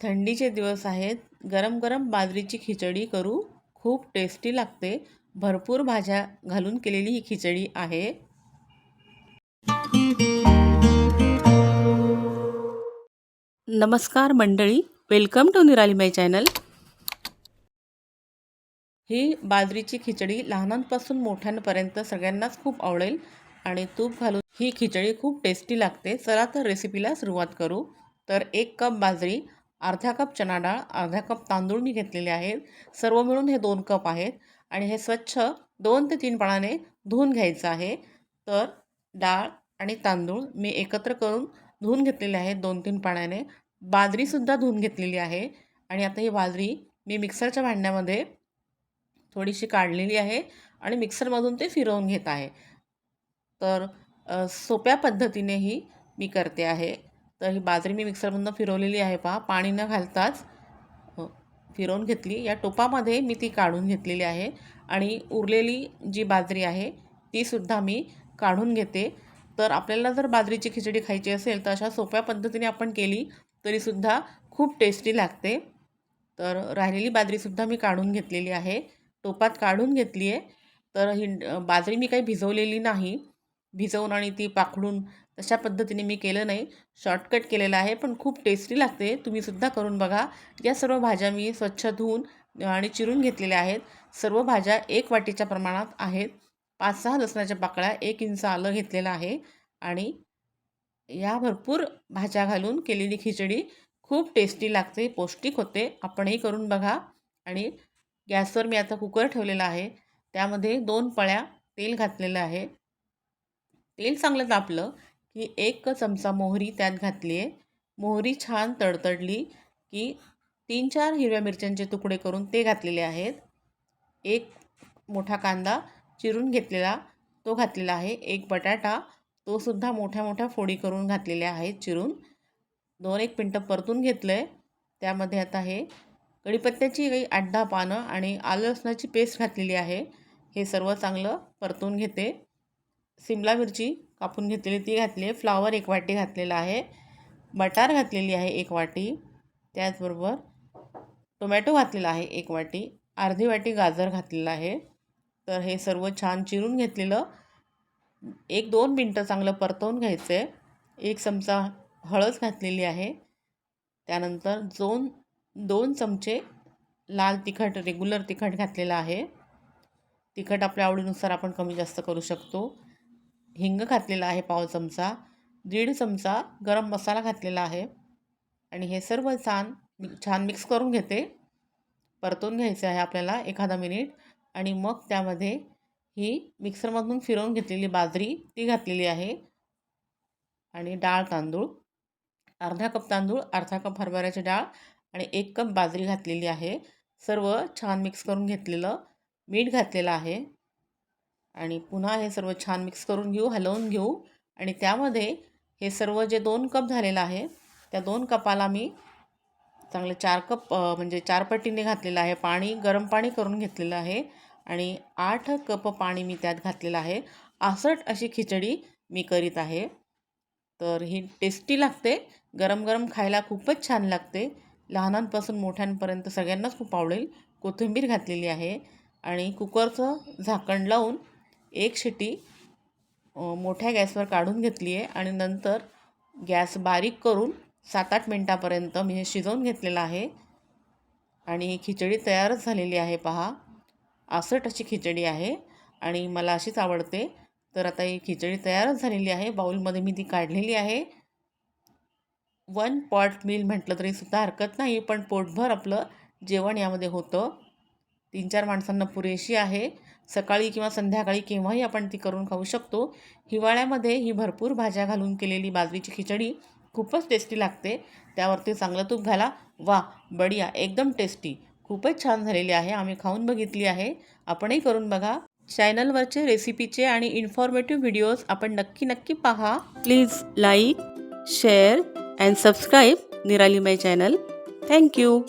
थंडीचे दिवस आहेत. गरम गरम बाजरीची खिचडी करू. खूप टेस्टी लागते. भरपूर भाज्या घालून केलेली ही खिचडी आहे. नमस्कार मंडळी. वेलकम टू निराली माय चॅनल ही बाजरीची खिचडी लहानांपासून मोठ्यांपर्यंत सगळ्यांनाच खूप आवडेल आणि तूप घालून ही खिचडी खूप टेस्टी लागते. चला तर रेसिपीला सुरुवात करू. तर एक कप बाजरी अर्धा कप चणा डाळ अर्धा कप तांदूळ मी घेतलेले आहेत. सर्व मिळून हे दोन कप आहेत आणि हे स्वच्छ दोन ते तीन पाण्याने धुवून घ्यायचं आहे. तर डाळ आणि तांदूळ मी एकत्र करून धुवून घेतलेले आहेत दोन तीन पाण्याने. बाजरीसुद्धा धुवून घेतलेली आहे आणि आता ही बाजरी मी मिक्सरच्या भांड्यामध्ये थोडीशी काढलेली आहे आणि मिक्सरमधून ते फिरवून घेत आहे. तर सोप्या पद्धतीनेही मी करते आहे. तर ही बाजरी मी मिक्सरमधून फिरवलेली आहे पहा. पाणी न घालताच फिरवून घेतली. या टोपामध्ये मी ती काढून घेतलेली आहे. आणि उरलेली जी बाजरी आहे तीसुद्धा मी काढून घेते. तर आपल्याला जर बाजरीची खिचडी खायची असेल तर अशा सोप्या पद्धतीने आपण केली तरीसुद्धा खूप टेस्टी लागते. तर राहिलेली बाजरीसुद्धा मी काढून घेतलेली आहे. टोपात काढून घेतली आहे. तर ही बाजरी मी काही भिजवलेली नाही. भिजवून आणि ती पाखडून तशा पद्धतीने मी केलं नाही. शॉर्टकट केलेलं आहे पण खूप टेस्टी लागते. तुम्हीसुद्धा करून बघा. या सर्व भाज्या मी स्वच्छ धुवून आणि चिरून घेतलेल्या आहेत. सर्व भाज्या एक वाटीच्या प्रमाणात आहेत. पाच सहा लसणाच्या पाकळ्या एक इंच आलं घेतलेलं आहे. आणि या भरपूर भाज्या घालून केलेली खिचडी खूप टेस्टी लागते पौष्टिक होते. आपणही करून बघा. आणि गॅसवर मी आता कुकर ठेवलेला आहे. त्यामध्ये दोन पळ्या तेल घातलेलं आहे. तेल चांगलं तापलं की एक चमचा मोहरी त्यात घातली आहे मोहरी छान तडतडली की तीन चार हिरव्या मिरच्यांचे तुकडे करून ते घातलेले आहेत. एक मोठा कांदा चिरून घेतलेला तो घातलेला आहे. एक बटाटा तो सुद्धा मोठ्या मोठ्या फोडी करून घातलेल्या आहेत चिरून. दोन एक मिनटं परतून घेतलं आहे त्यामध्ये आता हे कढीपत्त्याची काही आठ दहा पानं आणि आलं लसणाची पेस्ट घातलेली आहे. हे सर्व चांगलं परतून घेते. सिमला मिरची कापून घेतलेली ती घातली आहे. फ्लावर एक वाटी घातलेला आहे. बटार घातलेली आहे एक वाटी. त्याचबरोबर टोमॅटो घातलेला आहे एक वाटी. अर्धी वाटी गाजर घातलेला आहे. तर हे सर्व छान चिरून घेतलेलं. एक दोन मिनटं चांगलं परतवून घ्यायचं. आहे एक चमचा हळद घातलेली आहे. त्यानंतर दोन दोन चमचे लाल तिखट रेग्युलर तिखट घातलेलं आहे. तिखट आपल्या आवडीनुसार आपण कमी जास्त करू शकतो. हिंग घातलेला आहे पाव चमचा दीड चमचा गरम मसाला घातलेला आहे आणि हे सर्व छान छान मिक्स करून घेते. परतून घ्यायचे आहे आपल्याला एखादा मिनिट आणि मग त्यामध्ये ही मिक्सरमधून फिरवून घेतलेली बाजरी ती घातलेली आहे. आणि डाळ तांदूळ अर्धा कप तांदूळ अर्धा कप हरभऱ्याची डाळ आणि एक कप बाजरी घातलेली आहे. सर्व छान मिक्स करून घेतलेलं मीठ घातलेलं आहे. आणि पुन्हा हे सर्व छान मिक्स करून घेऊ हलवून घेऊ. आणि त्यामध्ये हे सर्व जे दोन कप झालेलं आहे त्या दोन कपाला मी चांगले चार कप म्हणजे चार पट्टीने घातलेलं आहे. पाणी गरम पाणी करून घेतलेलं आहे. आणि आठ कप पाणी मी त्यात घातलेलं आहे. आसट अशी खिचडी मी करीत आहे. तर ही टेस्टी लागते. गरम गरम खायला खूपच छान लागते. लहानांपासून मोठ्यांपर्यंत सगळ्यांनाच खूप आवडेल. कोथिंबीर घातलेली आहे. आणि कुकरचं झाकण लावून एक शिटी मोठ्या गॅसवर काढून घेतली आहे आणि नंतर गॅस बारीक करून सात आठ मिनटापर्यंत मी हे शिजवून घेतलेलं आहे. आणि ही खिचडी तयारच झालेली आहे पहा. आसट अशी खिचडी आहे आणि मला अशीच आवडते. तर आता ही खिचडी तयारच झालेली आहे. बाऊलमध्ये मी ती काढलेली आहे. वन पॉट मील म्हटलं तरी सुद्धा हरकत नाही पण पोटभर आपलं जेवण यामध्ये होतं. तीन चार माणसांना पुरेशी आहे. सकाळी किंवा संध्याकाळी केव्हाही आपण ती करून खाऊ शकतो. हिवाळ्यामध्ये ही भरपूर भाज्या घालून केलेली बाजरीची खिचडी खूपच टेस्टी लागते. त्यावरती चांगलं तूप घाला. वा बढिया एकदम टेस्टी खूपच छान झालेली आहे. आम्ही खाऊन बघितली आहे. आपणही करून बघा. चॅनलवरचे रेसिपीचे आणि इन्फॉर्मेटिव्ह व्हिडिओज आपण नक्की नक्की पहा. Please like share and subscribe Nirali my channel. Thank you